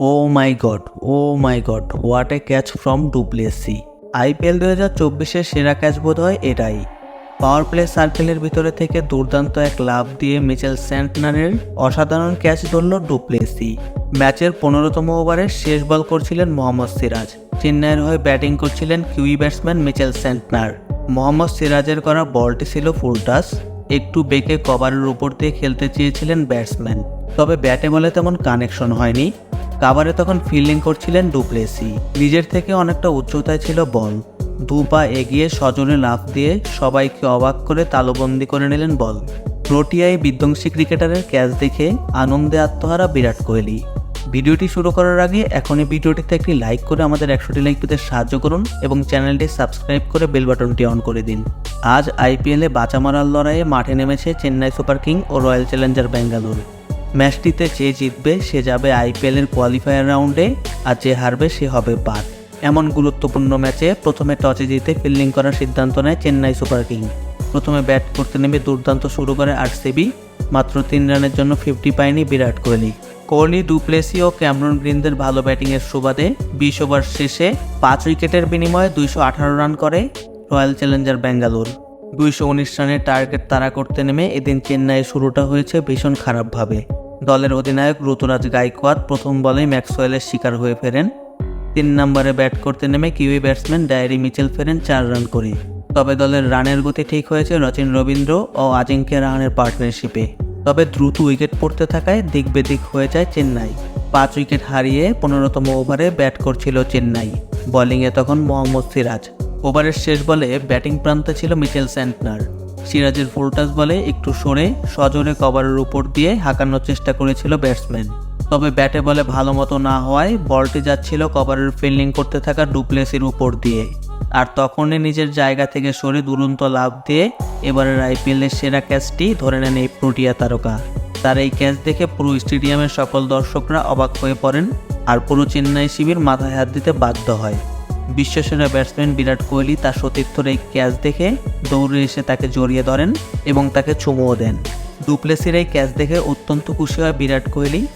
O my god, oh my god what a catch from du Plessis IPL দু হাজার চব্বিশের সেরা catch বোধ হয় এটাই পাওয়ার প্লে সার্কেলের ভিতরে থেকে দুর্দান্ত এক লাভ দিয়ে মিচেল স্যান্টনারের অসাধারণ ক্যাচ ধরল ডুপ্লেসি ম্যাচের পনেরোতম ওভারের শেষ বল করছিলেন মোহাম্মদ সিরাজ। চেন্নাইয়ের হয়ে ব্যাটিং করছিলেন Kiwi batsman Mitchell Santner Mohammad সিরাজের করা বলটি ছিল ফুল টাচ একটু বেঁকে কভারের উপর দিয়ে খেলতে চেয়েছিলেন ব্যাটসম্যান তবে ব্যাটে বলে তেমন কানেকশন হয়নি। কাভারে তখন ফিল্ডিং করছিলেন ডুপ্লেসি। নিজের থেকে অনেকটা উচ্চতায় ছিল বল। দু পা এগিয়ে সজনে লাফ দিয়ে সবাইকে অবাক করে তালুবন্দি করে নিলেন বল। প্রোটিয়ায় বিধ্বংসী ক্রিকেটারের ক্যাচ দেখে আনন্দে আত্মহারা বিরাট কোহলি। ভিডিওটি শুরু করার আগে এখনই ভিডিওটিতে একটি লাইক করে আমাদের একশোটি লাইক পেতে সাহায্য করুন এবং চ্যানেলটি সাবস্ক্রাইব করে বেল বাটনটি অন করে দিন। আজ আইপিএলে বাঁচা মারার লড়াইয়ে মাঠে নেমেছে চেন্নাই সুপার কিং ও রয়্যাল চ্যালেঞ্জার ব্যাঙ্গালোর। ম্যাচটিতে যে জিতবে, সে যাবে আইপিএলের কোয়ালিফায়ার রাউন্ডে আর যে হারবে, সে হবে বাদ। এমন গুরুত্বপূর্ণ ম্যাচে প্রথমে টসে জিতে ফিল্ডিং করার সিদ্ধান্ত নেয় চেন্নাই সুপার কিং প্রথমে ব্যাট করতে নেমে দুর্দান্ত শুরু করে আরসিবি, মাত্র তিন রানের জন্য ফিফটি পায়নি বিরাট কোহলি। কোহলি, ডুপ্লেসি ও ক্যামরন গ্রিনদের ভালো ব্যাটিংয়ের সুবাদে বিশ ওভার শেষে পাঁচ উইকেটের বিনিময়ে দুইশো আঠারো রান করে রয়্যাল চ্যালেঞ্জার ব্যাঙ্গালোর। দুইশো উনিশ রানের টার্গেট তাড়া করতে নেমে এদিন চেন্নাইয়ের শুরুটা হয়েছে ভীষণ খারাপভাবে। দলের অধিনায়ক ঋতুরাজ গাইকোয়াদ প্রথম বলেই ম্যাক্সওয়েলের শিকার হয়ে ফেরেন। তিন নম্বরে ব্যাট করতে নেমে কিউই ব্যাটসম্যান ডায়েরি মিচেল ফেরেন চার রান করে। তবে দলের রানের গতি ঠিক হয়েছে রচিন রবীন্দ্র ও আজিঙ্ক্য রাহানের পার্টনারশিপে। তবে দ্রুত উইকেট পড়তে থাকায় দিক বেদিক হয়ে যায় চেন্নাই। পাঁচ উইকেট হারিয়ে পনেরোতম ওভারে ব্যাট করছিল চেন্নাই। বোলিংয়ে তখন মোহাম্মদ সিরাজ। ওভারের শেষ বলে ব্যাটিং প্রান্তে ছিল মিচেল স্যান্টনার। সিরাজের ফুলটাস বলে একটু সরে সজোরে কভারের উপর দিয়ে হাঁকানোর চেষ্টা করেছিল ব্যাটসম্যান। তবে ব্যাটে বলে ভালো মতো না হওয়ায় বলটি যাচ্ছিল কভারের ফিল্ডিং করতে থাকা ডুপ্লেসির উপর দিয়ে। আর তখনই নিজের জায়গা থেকে সরে দুরন্ত লাভ দিয়ে এবারের আইপিএলের সেরা ক্যাচটি ধরে নেন এই প্রোটিয়া তারকা। তার এই ক্যাচ দেখে পুরো স্টেডিয়ামের সকল দর্শকরা অবাক হয়ে পড়েন আর পুরো চেন্নাই শিবির মাথায় হাত দিতে বাধ্য হয়। বিশ্বসেরা ব্যাটসম্যান বিরাট কোহলি তার সতীর্থর এই ক্যাচ দেখে দৌড়ে এসে তাকে জড়িয়ে ধরেন এবং তাকে চুমুও দেন। ডুপ্লেসির এই ক্যাচ দেখে অত্যন্ত খুশি হয় বিরাট কোহলি।